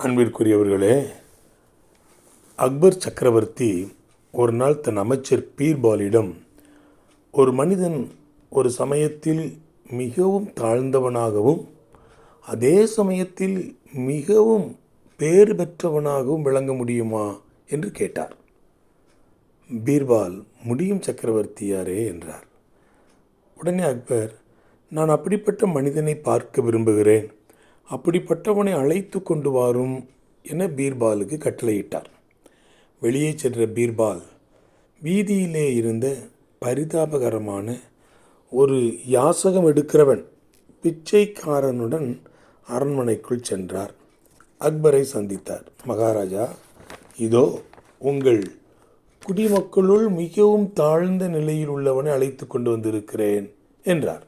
அன்பிற்குரியவர்களே அக்பர் சக்கரவர்த்தி ஒரு நாள் தன் அமைச்சர் பீர்பாலிடம் ஒரு மனிதன் ஒரு சமயத்தில் மிகவும் தாழ்ந்தவனாகவும் அதே சமயத்தில் மிகவும் பேறு பெற்றவனாகவும் விளங்க முடியுமா? என்று கேட்டார். பீர்பால் முடியும் சக்கரவர்த்தியாரே என்றார். உடனே அக்பர் நான் அப்படிப்பட்ட மனிதனை பார்க்க விரும்புகிறேன். அப்படிப்பட்டவனை அழைத்து கொண்டு வாரும் என பீர்பாலுக்கு கட்டளையிட்டார். வெளியே சென்ற பீர்பால் வீதியிலே இருந்த பரிதாபகரமான ஒரு யாசகம் எடுக்கிறவன் பிச்சைக்காரனுடன் அரண்மனைக்குள் சென்றார். அக்பரை சந்தித்தார். மகாராஜா இதோ உங்கள் குடிமக்களுள் மிகவும் தாழ்ந்த நிலையில் உள்ளவனை அழைத்து கொண்டு வந்திருக்கிறேன் என்றார்.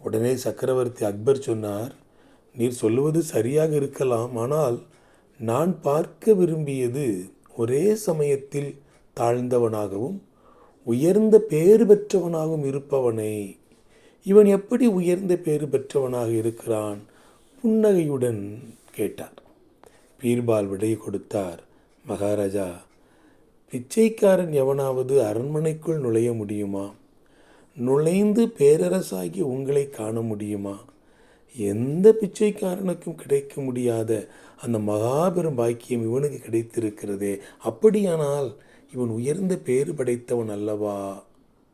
உடனே சக்கரவர்த்தி அக்பர் சொன்னார் நீர் சொல்லுவது சரியாக இருக்கலாம் ஆனால் நான் பார்க்க விரும்பியது ஒரே சமயத்தில் தாழ்ந்தவனாகவும் உயர்ந்த பேறு பெற்றவனாகவும் இருப்பவனை. இவன் எப்படி உயர்ந்த பேறு பெற்றவனாக இருக்கிறான்? புன்னகையுடன் கேட்டார். பீர்பால் விடை கொடுத்தார் மகாராஜா பிச்சைக்காரன் எவனாவது அரண்மனைக்குள் நுழைய முடியுமா? நுழைந்து பேரரசாகி உங்களை காண முடியுமா? எந்த பிச்சைக்காரனுக்கும் கிடைக்க முடியாத அந்த மகாபெரும் பாக்கியம் இவனுக்கு கிடைத்திருக்கிறதே. அப்படியானால் இவன் உயர்ந்த பேறு படைத்தவன் அல்லவா?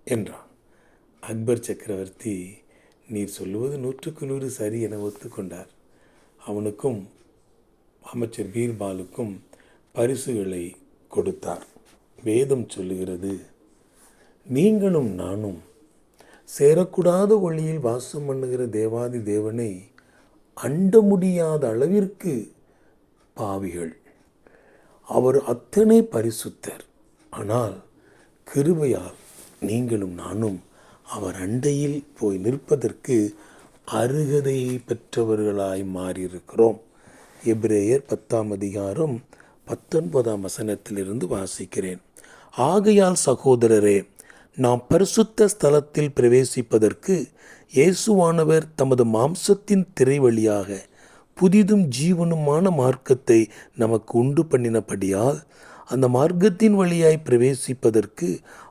என்றான். அக்பர் சக்கரவர்த்தி நீர் சொல்லுவது நூற்றுக்கு நூறு சரி என ஒத்துக்கொண்டார். அவனுக்கும் அமைச்சர் பீர்பாலுக்கும் பரிசுகளை கொடுத்தார். வேதம் சொல்லுகிறது நீங்களும் நானும் சேரக்கூடாத ஒளியில் வாசம் பண்ணுகிற தேவாதி தேவனை அண்ட முடியாத அளவிற்கு பாவிகள். அவர் அத்தனை பரிசுத்தர். ஆனால் கிருபையால் நீங்களும் நானும் அவர் அண்டையில் போய் நிற்பதற்கு அருகதையை பெற்றவர்களாய் மாறியிருக்கிறோம். எப்ரேயர் பத்தாம் அதிகாரம் பத்தொன்பதாம் வசனத்திலிருந்து வாசிக்கிறேன். ஆகையால் சகோதரரே நாம் பரிசுத்த ஸ்தலத்தில் பிரவேசிப்பதற்கு இயேசுவானவர் தமது மாம்சத்தின் திரை வழியாக புதிதும் ஜீவனுமான மார்க்கத்தை நமக்கு உண்டு பண்ணினபடியால் அந்த மார்க்கத்தின் வழியாய் பிரவேசிப்பதற்கு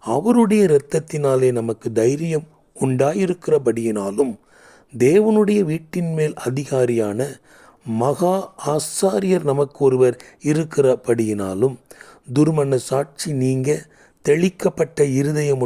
அவருடைய இரத்தத்தினாலே நமக்கு தைரியம் உண்டாயிருக்கிறபடியினாலும் தேவனுடைய வீட்டின் மேல் அதிகாரியான மகா ஆசாரியர் நமக்கு ஒருவர் இருக்கிறபடியினாலும் துர்மண சாட்சி நீங்க தெளிக்கப்பட்ட இருதயமுள்ள